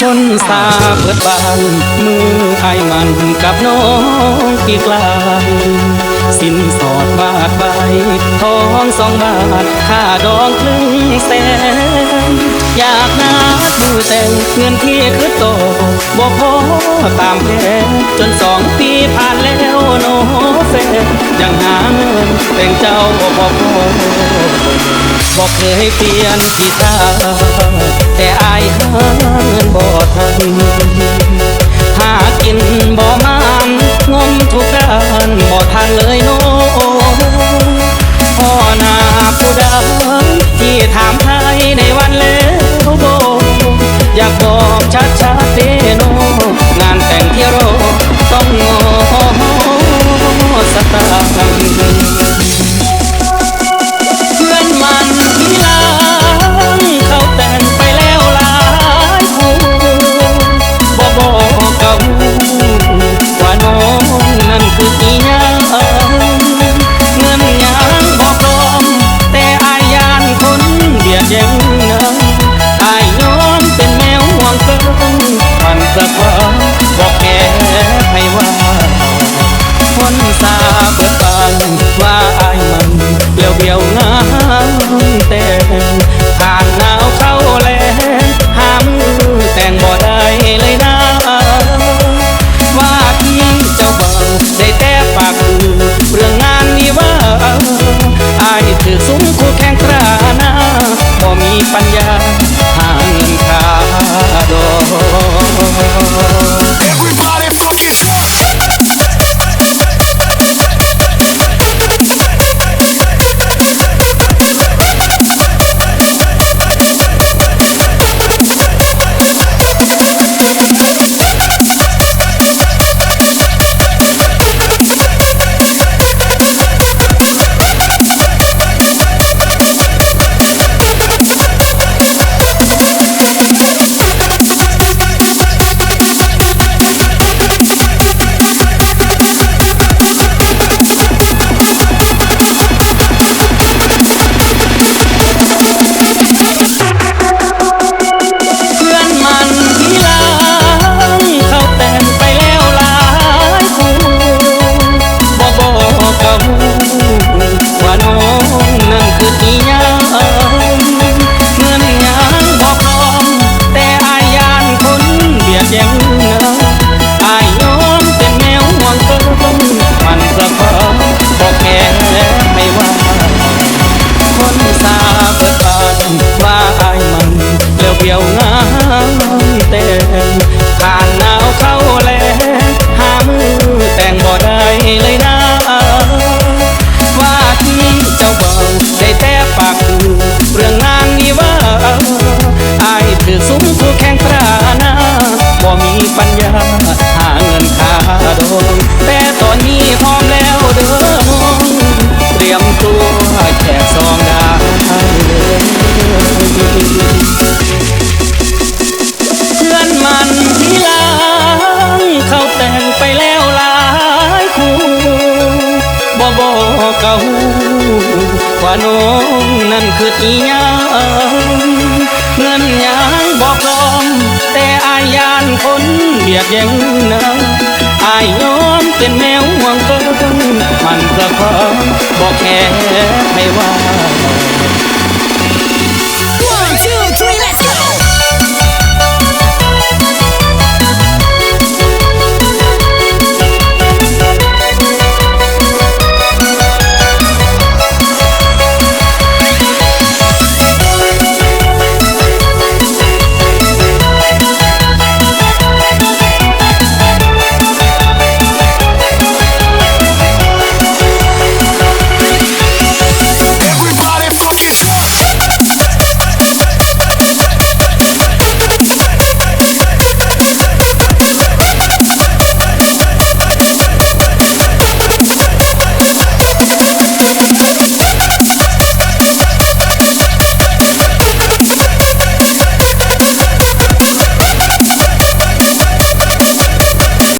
คนสาเปิดบานมือไอ้มันกับน้องปีกลายสินสอดบาทใบทองสองบาทค่าดองครึ่งแสนอยากนัดมือแต่งเงินที่คือโตบอกพอตามแผนจนสองปีผ่านแล้วโนเฟนยังหาเงินแต่งเจ้าบอกพอ บอกเคยเปลี่ยนที่ตาแต่อายหาเงินบ่ทันหากินบ่มานงมทุกด้านบ่ทันเลยโนพ่อนาผู้ใดที่ถามไทยในวันแล้วโบอยากบอกชัดชัดๆ เบิดบานว่ แกเก่าว่าน้องนั่นคืออีหยังเงินยังบอกลมแต่อายานคนเบียดแย่งนะอายยอมเป็นแมวห่วงเกินมันกระเพอบอกแค่ให้ว่า